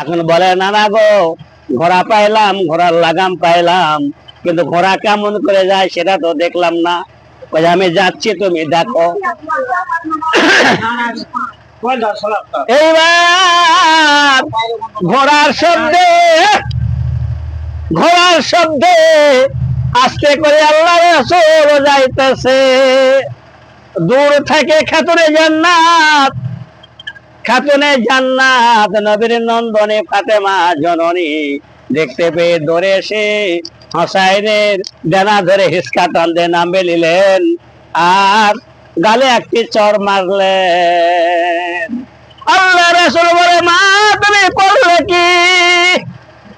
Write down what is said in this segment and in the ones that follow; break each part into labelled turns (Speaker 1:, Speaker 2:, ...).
Speaker 1: এখন বলে, না না গো, ঘোড়া পাইলাম, ঘোড়ার লাগাম পাইলাম, কিন্তু ঘোড়া কেমন করে যায় সেটা তো দেখলাম না। আমি যাচ্ছি তুমি দেখো। এইবার ঘোড়ার শব্দে ঘোড়ার শব্দে আস্তে করে আল্লাহ যাইতেছে। দূর থেকে খাতুনে জান্নাত খাতুনে জান্নাত, নবীর নন্দনে ফাতেমা জননী। দেখতে পেয়ে দৌড়ে এসে হসাইনের ডানা ধরে হিসকা টান দিয়ে নামবে নিলেন। আর গালে একটি চর মারলেন। আল্লাহ রসুল বলে, মা, তুমি পড়লে কি?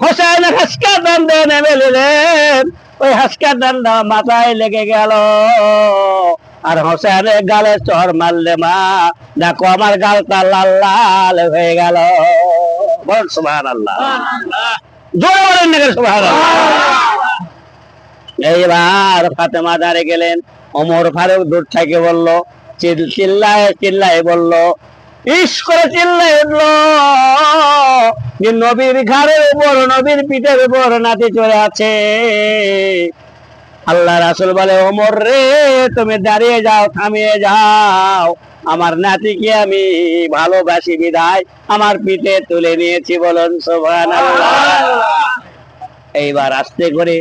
Speaker 1: হোসেন হাসকা দিয়ে নেমে নিলেন। ওই হাসকা দানটা মাথায় লেগে গেল। আর হোসেনের গালে চর মারলে মা। দেখো আমার গালটা লাল লাল হয়ে গেল। আল্লাহ এইবার ফাতেমা দাঁড়িয়ে গেলেন। ওমর ফারুক দূর থেকে বলল, চিল চিল্লায় চিল্লায় বলল, ইস করে চিল্লায় উঠল। নবীর ঘাড়ের উপর, নবীর পিঠের উপর নাতি চলে আছে। আল্লাহ রাসুল বলে ওমর রে তুমি দাঁড়িয়ে যাও থামিয়ে যাও। আমার নাতিকে আমি ভালোবাসি বিদায়। আমার পিঠে তুলে নিয়েছি বলুন সোভান এইবার আস্তে করে